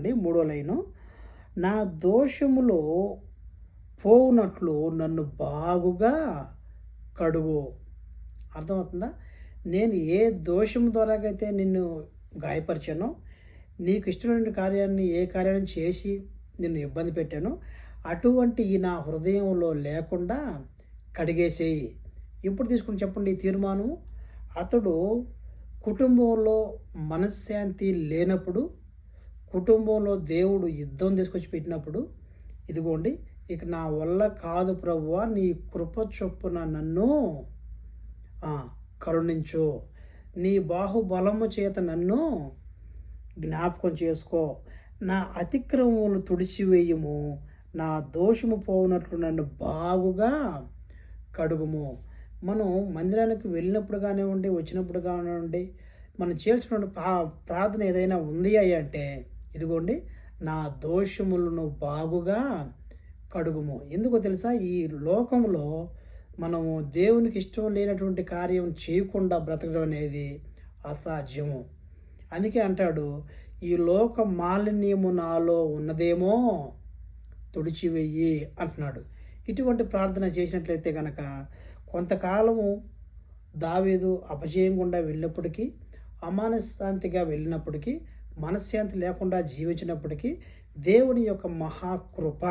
అండి మూడో లైను. నా దోషములో పోవునట్లు నన్ను బాగుగా కడుగు. అర్థమవుతుందా? నేను ఏ దోషం ద్వారాకైతే నిన్ను గాయపరిచానో నీకు ఇష్టమైన కార్యాన్ని ఏ కార్యాన్ని చేసి నిన్ను ఇబ్బంది పెట్టానో అటువంటి ఈ నా హృదయంలో లేకుండా కడిగేసేయి. ఇప్పుడు తీసుకుని చెప్పండి ఈ తీర్మానం అతడు కుటుంబంలో మనశ్శాంతి లేనప్పుడు కుటుంబంలో దేవుడు యుద్ధం తీసుకొచ్చి పెట్టినప్పుడు ఇదిగోండి ఇక నా వల్ల కాదు ప్రభువ నీ కృప చొప్పున నన్ను కరుణించు. నీ బాహుబలము చేత నన్ను జ్ఞాపకం చేసుకో. నా అతిక్రమములు తుడిచివేయము. నా దోషము పోవునట్లు నన్ను బాగుగా కడుగుము. మనం మందిరానికి వెళ్ళినప్పుడు కానివ్వండి వచ్చినప్పుడు కానివ్వండి మనం చేయాల్సిన ప్రార్థన ఏదైనా ఉంది అంటే ఇదిగోండి నా దోషములను బాగుగా కడుగుము. ఎందుకో తెలుసా? ఈ లోకంలో మనము దేవునికి ఇష్టం లేనటువంటి కార్యం చేయకుండా బ్రతకడం అనేది అసాధ్యము. అందుకే అంటాడు ఈ లోక మాలిన్యము నాలో ఉన్నదేమో తుడిచివెయ్యి అంటున్నాడు. ఇటువంటి ప్రార్థన చేసినట్లయితే కనుక కొంతకాలము దావేదు అపజయం గుండా వెళ్ళినప్పటికీ అమానశాంతిగా వెళ్ళినప్పటికీ మనశ్శాంతి లేకుండా జీవించినప్పటికీ దేవుని యొక్క మహాకృప